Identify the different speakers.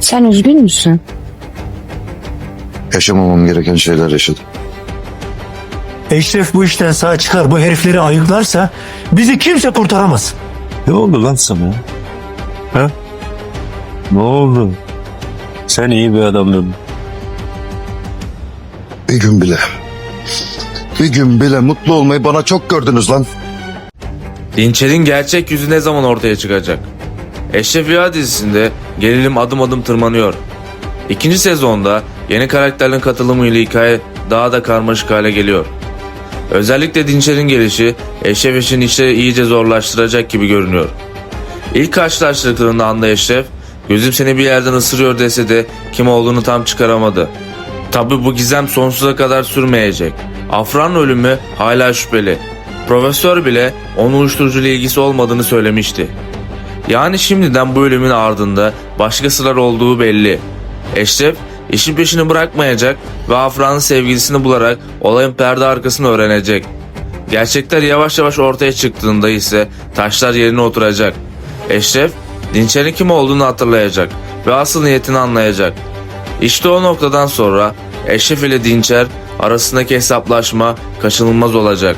Speaker 1: Sen üzgün müsün?
Speaker 2: Yaşamamam gereken şeyler yaşadım.
Speaker 3: Eşref bu işten sağ çıkar bu herifleri ayıklarsa bizi kimse kurtaramaz.
Speaker 4: Ne oldu lan sana? Ha? Ne oldu? Sen iyi bir adamdın.
Speaker 2: Bir gün bile. Bir gün bile mutlu olmayı bana çok gördünüz lan.
Speaker 5: Dinçer'in gerçek yüzü ne zaman ortaya çıkacak? Eşref Rüya dizisinde gerilim adım adım tırmanıyor. İkinci sezonda yeni karakterlerin katılımıyla hikaye daha da karmaşık hale geliyor. Özellikle Dinçer'in gelişi Eşref için işleri iyice zorlaştıracak gibi görünüyor. İlk karşılaştıklarında anda Eşref, gözüm seni bir yerden ısırıyor dese de kim olduğunu tam çıkaramadı. Tabi bu gizem sonsuza kadar sürmeyecek. Afra'nın ölümü hala şüpheli. Profesör bile onun uyuşturucuyla ilgisi olmadığını söylemişti. Yani şimdiden bu ölümün ardında başkasılar olduğu belli. Eşref işin peşini bırakmayacak ve Afra'nın sevgilisini bularak olayın perde arkasını öğrenecek. Gerçekler yavaş yavaş ortaya çıktığında ise taşlar yerine oturacak. Eşref, Dinçer'in kim olduğunu hatırlayacak ve asıl niyetini anlayacak. İşte o noktadan sonra Eşref ile Dinçer arasındaki hesaplaşma kaçınılmaz olacak.